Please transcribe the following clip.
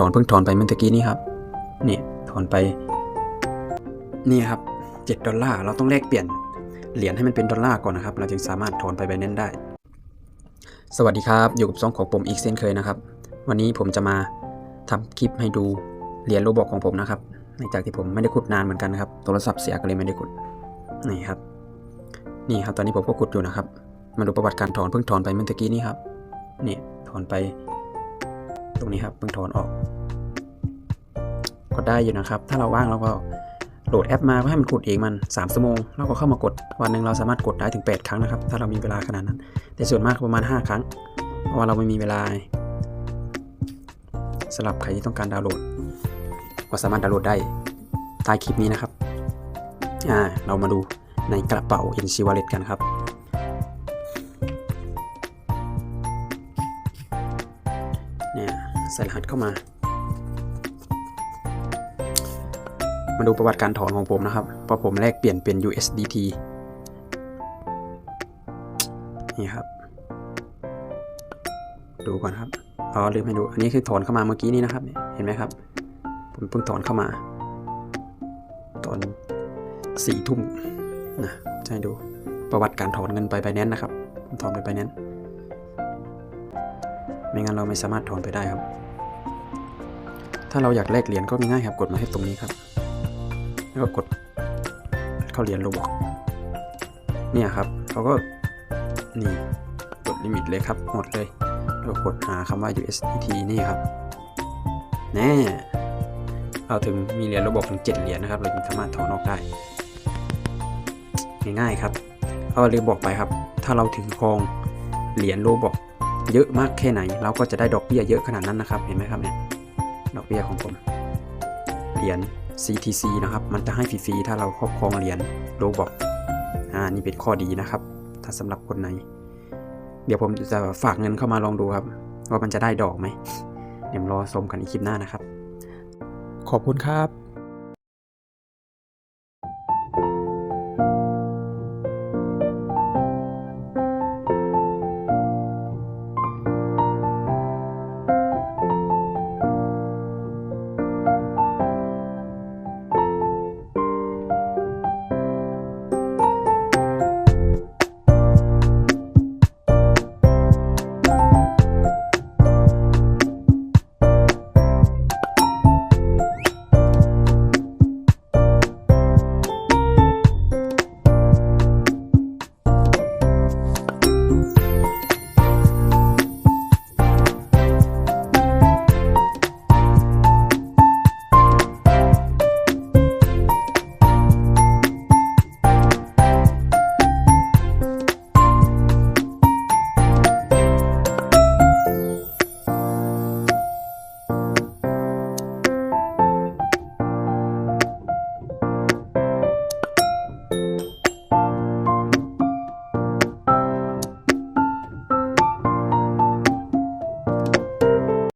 ถอนเพิ่งถอนไปเมื่อตะกี้นี้ครับนี่ถอนไป นี่ครับ7ดอลลาร์เราต้องแลกเปลี่ยนเหรียญให้มันเป็นดอลลาร์ก่อนนะครับ เราจึงสามารถถอนไปไบแนนได้ สวัสดีครับ อยู่กับซองของผมอีกเช่นเคยนะครับ วันนี้ผมจะมาทำคลิปให้ดูเหรียญโลบอกของผมนะครับหลังจากที่ผมไม่ได้ขุดนานเหมือนกันนะครับโทรศัพท์เสียก็เลยไม่ได้ขุดนี่ครับ นี่ครับตอนนี้ผมก็ขุดอยู่นะครับ มาดูประวัติการถอนเพิ่งถอนไปเมื่อตะกี้นี้ครับนี่ถอนไป ตรงนี้ครับเพิ่งถอนออก ก็ได้อยู่นะครับ ถ้าเราว่างเราก็โหลดแอปมาเพื่อให้มันขุดเองมัน3ชั่วโมงเราก็เข้ามากดวันหนึ่งเราสามารถกดได้ถึง 8 ครั้งนะครับ ถ้าเรามีเวลาขนาดนั้น แต่ส่วนมากประมาณ 5 ครั้ง เพราะว่าเราไม่มีเวลาสำหรับใครที่ต้องการดาวน์โหลด ก็สามารถดาวน์โหลดได้ใต้คลิปนี้นะครับ อ่า เรามาดูในกระเป๋า NC Wallet กันครับ ใส่รหัสเข้ามา มาดูประวัติการถอนของผมนะครับพราะผมแลกเปลี่ยนเป็น USDT นี่ครับ ดูก่อนครับ อ๋อลืมให้ดู อันนี้คือถอนเข้ามาเมื่อกี้นี้นะครับ เห็นไหมครับ ผมเพิ่งถอนเข้ามา ตอนสี่ทุ่มนะจะให้ดูประวัติการถอนเงินไปไบแนนนะครับ ถอนไปไบแนน ไม่งั้นเราไม่สามารถถอนไปได้ครับ ถ้าเราอยากแลกเหรียญก็ง่ายๆครับ กดมาที่ตรงนี้ครับ แล้วก็กดเข้าเหรียญโลบอกเนี่ยครับเขาก็นี่กดลิมิตเลยครับ หมดเลยแล้วกดหาคำว่า USDT นี่ครับแน่เราถึงมีเหรียญโลบอกถึง 7 เหรียญนะครับ เราจึงสามารถถอนออกได้ ง่ายๆครับเอาเรียบอกไปครับ ถ้าเราถือครองเหรียญโลบอก เยอะมากแค่ไหน เราก็จะได้ดอกเบี้ยเยอะขนาดนั้นนะครับ เห็นไหมครับเนี่ยดอกเบี้ยของผมเหรียญ CTC นะครับ มันจะให้ฟรีๆถ้าเราครอบครองเหรียญโลบอกอ่านี่เป็นข้อดีนะครับ ถ้าสำหรับคนไหน เดี๋ยวผมจะฝากเงินเข้ามาลองดูครับ ว่ามันจะได้ดอกไหมเดี๋ยวรอชมกันอีกคลิปหน้านะครับ ขอบคุณครับ